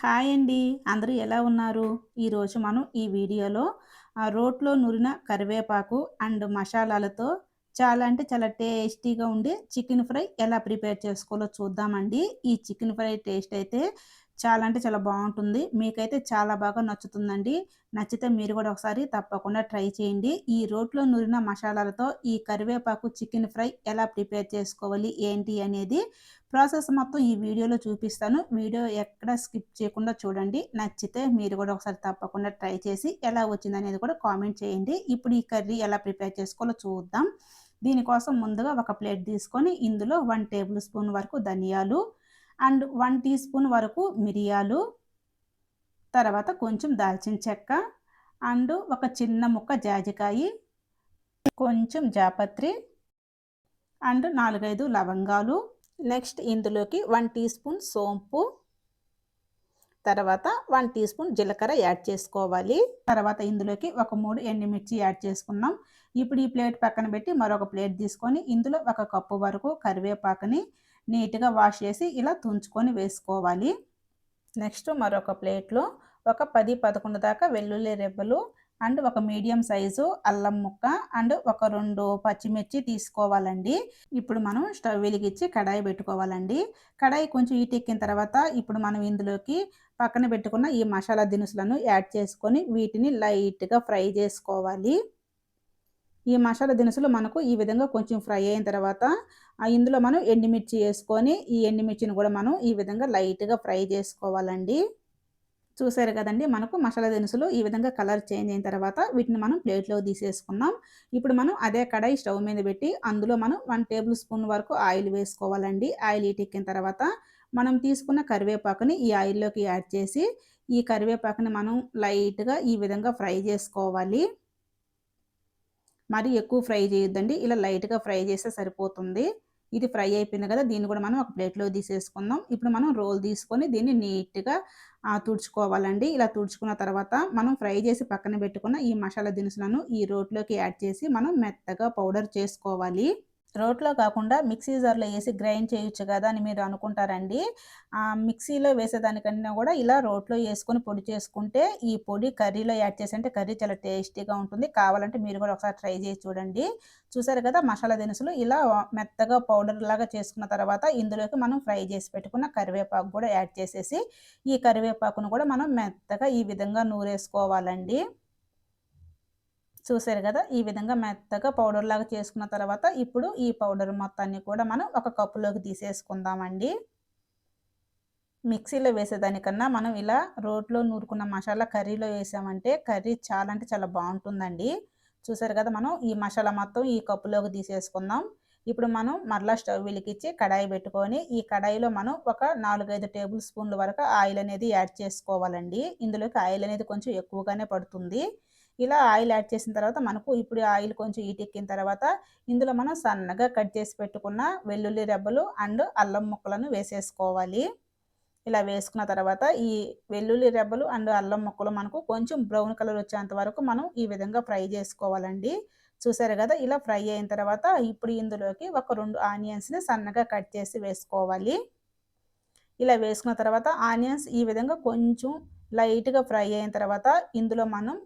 Hi అండి. అందరూ ఎలా ఉన్నారు? ఈరోజు మనం ఈ వీడియోలో రోట్లో నూరిన కరివేపాకు అండ్ మసాలాలతో చాలా అంటే చాలా టేస్టీగా ఉండే చికెన్ ఫ్రై ఎలా ప్రిపేర్ చేసుకోవాలో చూద్దామండి. ఈ చికెన్ ఫ్రై టేస్ట్ అయితే చాలా అంటే చాలా బాగుంటుంది. మీకైతే చాలా బాగా నచ్చుతుందండి. నచ్చితే మీరు కూడా ఒకసారి తప్పకుండా ట్రై చేయండి. ఈ రోట్లో నూరిన మసాలాలతో ఈ కరివేపాకు చికెన్ ఫ్రై ఎలా ప్రిపేర్ చేసుకోవాలి ఏంటి అనేది ప్రాసెస్ మొత్తం ఈ వీడియోలో చూపిస్తాను. వీడియో ఎక్కడ స్కిప్ చేయకుండా చూడండి. నచ్చితే మీరు కూడా ఒకసారి తప్పకుండా ట్రై చేసి ఎలా వచ్చింది అనేది కూడా కామెంట్ చేయండి. ఇప్పుడు ఈ కర్రీ ఎలా ప్రిపేర్ చేసుకోవాలో చూద్దాం. దీనికోసం ముందుగా ఒక ప్లేట్ తీసుకొని ఇందులో వన్ టేబుల్ స్పూన్ వరకు ధనియాలు అండ్ వన్ టీ స్పూన్ వరకు మిరియాలు తర్వాత కొంచెం దాల్చిన చెక్క అండ్ ఒక చిన్న ముక్క జాజికాయ కొంచెం జాపత్రి అండ్ నాలుగైదు లవంగాలు. నెక్స్ట్ ఇందులోకి వన్ టీ స్పూన్ సోంపు తర్వాత వన్ టీ స్పూన్ జీలకర్ర యాడ్ చేసుకోవాలి. తర్వాత ఇందులోకి ఒక మూడు ఎండుమిర్చి యాడ్ చేసుకున్నాం. ఇప్పుడు ఈ ప్లేట్ పక్కన పెట్టి మరొక ప్లేట్ తీసుకొని ఇందులో ఒక కప్పు వరకు కరివేపాకుని నీట్గా వాష్ చేసి ఇలా తుంచుకొని వేసుకోవాలి. నెక్స్ట్ మరొక ప్లేట్లో ఒక పది పదకొండు దాకా వెల్లుల్లి రెబ్బలు అండ్ ఒక మీడియం సైజు అల్లం ముక్క అండ్ ఒక రెండు పచ్చిమిర్చి తీసుకోవాలండి. ఇప్పుడు మనం స్టవ్ వెలిగించి కడాయి పెట్టుకోవాలండి. కడాయి కొంచెం ఈటెక్కిన తర్వాత ఇప్పుడు మనం ఇందులోకి పక్కన పెట్టుకున్న ఈ మసాలా దినుసులను యాడ్ చేసుకొని వీటిని లైట్గా ఫ్రై చేసుకోవాలి. ఈ మసాలా దినుసులు మనకు ఈ విధంగా కొంచెం ఫ్రై అయిన తర్వాత ఇందులో మనం ఎండుమిర్చి వేసుకొని ఈ ఎండుమిర్చిని కూడా మనం ఈ విధంగా లైట్గా ఫ్రై చేసుకోవాలండి. చూసారు కదండి మనకు మసాలా దినుసులు ఈ విధంగా కలర్ చేంజ్ అయిన తర్వాత వీటిని మనం ప్లేట్లో తీసేసుకున్నాం ఇప్పుడు మనం అదే కడాయి స్టవ్ మీద పెట్టి అందులో మనం వన్ టేబుల్ స్పూన్ వరకు ఆయిల్ వేసుకోవాలండి. ఆయిల్ ఎక్కిన తర్వాత మనం తీసుకున్న కరివేపాకుని ఈ ఆయిల్లోకి యాడ్ చేసి ఈ కరివేపాకుని మనం లైట్గా ఈ విధంగా ఫ్రై చేసుకోవాలి. మరి ఎక్కువ ఫ్రై చేయొద్దండి. ఇలా లైట్గా ఫ్రై చేస్తే సరిపోతుంది. ఇది ఫ్రై అయిపోయింది కదా దీన్ని కూడా మనం ఒక ప్లేట్లో తీసేసుకుందాం. ఇప్పుడు మనం రోల్ తీసుకొని దీన్ని నీట్గా తుడుచుకోవాలండి. ఇలా తుడుచుకున్న తర్వాత మనం ఫ్రై చేసి పక్కన పెట్టుకున్న ఈ మసాలా దినుసులను ఈ రోట్లోకి యాడ్ చేసి మనం మెత్తగా పౌడర్ చేసుకోవాలి. రోట్లో కాకుండా మిక్సీ జార్లో వేసి గ్రైండ్ చేయొచ్చు కదా అని మీరు అనుకుంటారండి. మిక్సీలో వేసేదానికన్నా కూడా ఇలా రోట్లో వేసుకొని పొడి చేసుకుంటే ఈ పొడి కర్రీలో యాడ్ చేసంటే కర్రీ చాలా టేస్టీగా ఉంటుంది. కావాలంటే మీరు కూడా ఒకసారి ట్రై చేసి చూడండి. చూసారు కదా మసాలా దినుసులు ఇలా మెత్తగా పౌడర్ లాగా చేసుకున్న తర్వాత ఇందులోకి మనం ఫ్రై చేసి పెట్టుకున్న కరివేపాకు కూడా యాడ్ చేసేసి ఈ కరివేపాకును కూడా మనం మెత్తగా ఈ విధంగా నూరేసుకోవాలండి. చూసారు కదా? ఈ విధంగా మెత్తగా పౌడర్ లాగా చేసుకున్న తర్వాత ఇప్పుడు ఈ పౌడర్ మొత్తాన్ని కూడా మనం ఒక కప్పులోకి తీసేసుకుందామండి. మిక్సీలో వేసేదానికన్నా మనం ఇలా రోట్లో నూరుకున్న మసాలా కర్రీలో వేసామంటే కర్రీ చాలా అంటే చాలా బాగుంటుందండి. చూసారు కదా మనం? ఈ మసాలా మొత్తం ఈ కప్పులోకి తీసేసుకుందాం. ఇప్పుడు మనం మరలా స్టవ్ వెలికిచ్చి కడాయి పెట్టుకొని ఈ కడాయిలో మనం ఒక నాలుగైదు టేబుల్ స్పూన్ల వరకు ఆయిల్ అనేది యాడ్ చేసుకోవాలండి. ఇందులోకి ఆయిల్ అనేది కొంచెం ఎక్కువగానే పడుతుంది. ఇలా ఆయిల్ యాడ్ చేసిన తర్వాత మనకు ఇప్పుడు ఆయిల్ కొంచెం ఈటెక్కిన తర్వాత ఇందులో మనం సన్నగా కట్ చేసి పెట్టుకున్న వెల్లుల్లి రెబ్బలు అండ్ అల్లం ముక్కలను వేసేసుకోవాలి. ఇలా వేసుకున్న తర్వాత ఈ వెల్లుల్లి రెబ్బలు అండ్ అల్లం ముక్కలు మనకు కొంచెం బ్రౌన్ కలర్ వచ్చేంత వరకు మనం ఈ విధంగా ఫ్రై చేసుకోవాలండి. చూసారు కదా ఇలా ఫ్రై అయిన తర్వాత ఇప్పుడు ఇందులోకి ఒక రెండు ఆనియన్స్ని సన్నగా కట్ చేసి వేసుకోవాలి. ఇలా వేసుకున్న తర్వాత ఆనియన్స్ ఈ విధంగా కొంచెం లైట్గా ఫ్రై అయిన తర్వాత ఇందులో మనం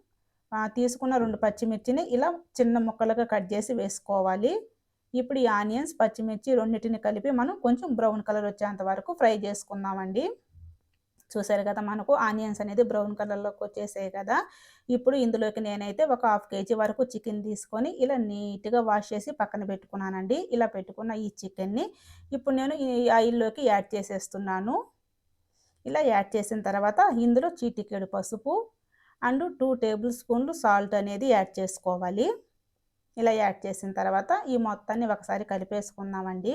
తీసుకున్న రెండు పచ్చిమిర్చిని ఇలా చిన్న ముక్కలుగా కట్ చేసి వేసుకోవాలి. ఇప్పుడు ఈ ఆనియన్స్ పచ్చిమిర్చి రెండింటిని కలిపి మనం కొంచెం బ్రౌన్ కలర్ వచ్చేంత వరకు ఫ్రై చేసుకుందామండి. చూసారు కదా మనకు ఆనియన్స్ అనేది బ్రౌన్ కలర్లోకి వచ్చేసాయి కదా. ఇప్పుడు ఇందులోకి నేనైతే ఒక హాఫ్ కేజీ వరకు చికెన్ తీసుకొని ఇలా నీట్గా వాష్ చేసి పక్కన పెట్టుకున్నానండి. ఇలా పెట్టుకున్న ఈ చికెన్ని ఇప్పుడు నేను ఈ ఆయిల్లోకి యాడ్ చేసేస్తున్నాను. ఇలా యాడ్ చేసిన తర్వాత ఇందులో చీటికేడు పసుపు అండ్ టూ టేబుల్ స్పూన్లు సాల్ట్ అనేది యాడ్ చేసుకోవాలి. ఇలా యాడ్ చేసిన తర్వాత ఈ మొత్తాన్ని ఒకసారి కలిపేసుకుందామండి.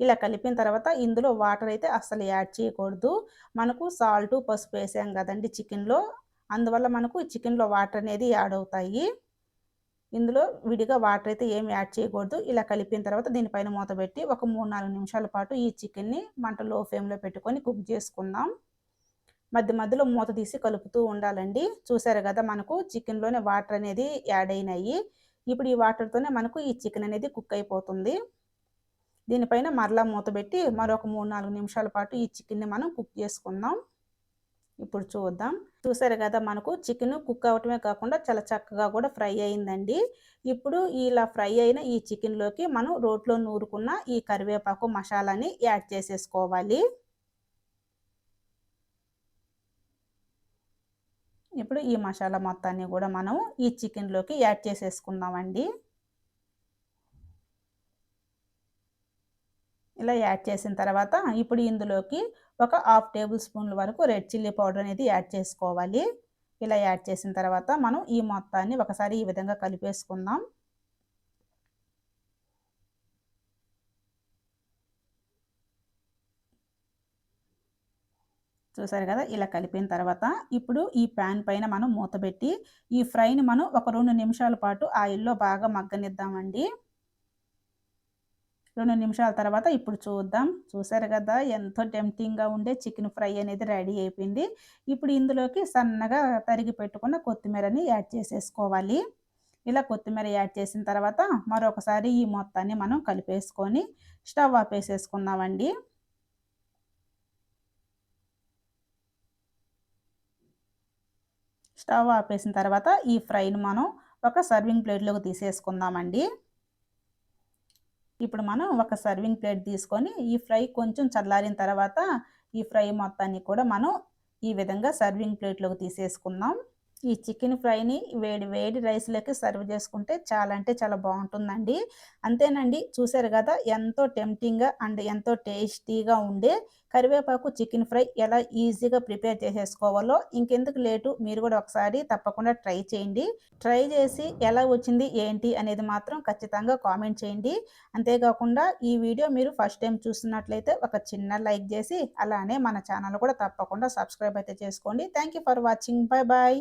ఇలా కలిపిన తర్వాత ఇందులో వాటర్ అయితే అస్సలు యాడ్ చేయకూడదు. మనకు సాల్ట్ పసుపు వేసాం కదండి చికెన్లో అందువల్ల మనకు చికెన్లో వాటర్ అనేది యాడ్ అవుతాయి. ఇందులో విడిగా వాటర్ అయితే ఏం యాడ్ చేయకూడదు. ఇలా కలిపిన తర్వాత దీనిపైన మూత పెట్టి ఒక మూడు నాలుగు నిమిషాల పాటు ఈ చికెన్ని మంట లో ఫ్లేమ్లో పెట్టుకొని కుక్ చేసుకుందాం. మధ్య మధ్యలో మూత తీసి కలుపుతూ ఉండాలండి. చూసారు కదా మనకు చికెన్లోనే వాటర్ అనేది యాడ్ అయినాయి. ఇప్పుడు ఈ వాటర్తోనే మనకు ఈ చికెన్ అనేది కుక్ అయిపోతుంది. దీనిపైన మరలా మూత పెట్టి మరొక మూడు నాలుగు నిమిషాల పాటు ఈ చికెన్ని మనం కుక్ చేసుకుందాం. ఇప్పుడు చూద్దాం. చూసారు కదా మనకు చికెన్ కుక్ అవటమే కాకుండా చాలా చక్కగా కూడా ఫ్రై అయిందండి. ఇప్పుడు ఇలా ఫ్రై అయిన ఈ చికెన్లోకి మనం రోట్లో నూరుకున్న ఈ కరివేపాకు మసాలాని యాడ్ చేసేసుకోవాలి. ఇప్పుడు ఈ మసాలా మొత్తాన్ని కూడా మనం ఈ చికెన్లోకి యాడ్ చేసేసుకుందామండి. ఇలా యాడ్ చేసిన తర్వాత ఇప్పుడు ఇందులోకి ఒక హాఫ్ టేబుల్ స్పూన్ల వరకు రెడ్ చిల్లీ పౌడర్ అనేది యాడ్ చేసుకోవాలి. ఇలా యాడ్ చేసిన తర్వాత మనం ఈ మొత్తాన్ని ఒకసారి ఈ విధంగా కలిపేసుకుందాం. చూసారు కదా? ఇలా కలిపిన తర్వాత ఇప్పుడు ఈ ప్యాన్ పైన మనం మూత పెట్టి ఈ ఫ్రైని మనం ఒక రెండు నిమిషాల పాటు ఆయిల్లో బాగా మగ్గనిద్దామండి. రెండు నిమిషాల తర్వాత ఇప్పుడు చూద్దాం. చూసారు కదా? ఎంతో టెంప్టింగ్గా ఉండే చికెన్ ఫ్రై అనేది రెడీ అయిపోయింది. ఇప్పుడు ఇందులోకి సన్నగా తరిగి పెట్టుకున్న కొత్తిమీరని యాడ్ చేసేసుకోవాలి. ఇలా కొత్తిమీర యాడ్ చేసిన తర్వాత మరొకసారి ఈ మొత్తాన్ని మనం కలిపేసుకొని స్టవ్ ఆపేసేసుకుందామండి. స్టవ్ ఆపేసిన తర్వాత ఈ ఫ్రైని మనం ఒక సర్వింగ్ ప్లేట్లోకి తీసేసుకుందామండి. ఇప్పుడు మనం ఒక సర్వింగ్ ప్లేట్ తీసుకొని ఈ ఫ్రై కొంచెం చల్లారిన తర్వాత ఈ ఫ్రై మొత్తాన్ని కూడా మనం ఈ విధంగా సర్వింగ్ ప్లేట్లోకి తీసేసుకుందాం. ఈ చికెన్ ఫ్రైని వేడి వేడి రైస్లోకి సర్వ్ చేసుకుంటే చాలా అంటే చాలా బాగుంటుందండి. అంతేనండి చూసారు కదా ఎంతో టెంప్టింగ్గా అండ్ ఎంతో టేస్టీగా ఉండే కరివేపాకు చికెన్ ఫ్రై ఎలా ఈజీగా ప్రిపేర్ చేసేసుకోవాలో ఇంకెందుకు లేటు మీరు కూడా ఒకసారి తప్పకుండా ట్రై చేయండి. ట్రై చేసి ఎలా వచ్చింది ఏంటి అనేది మాత్రం ఖచ్చితంగా కామెంట్ చేయండి. అంతేకాకుండా ఈ వీడియో మీరు ఫస్ట్ టైం చూస్తున్నట్లయితే ఒక చిన్న లైక్ చేసి అలానే మన ఛానల్ కూడా తప్పకుండా సబ్స్క్రైబ్ అయితే చేసుకోండి. Thank for watching. Bye bye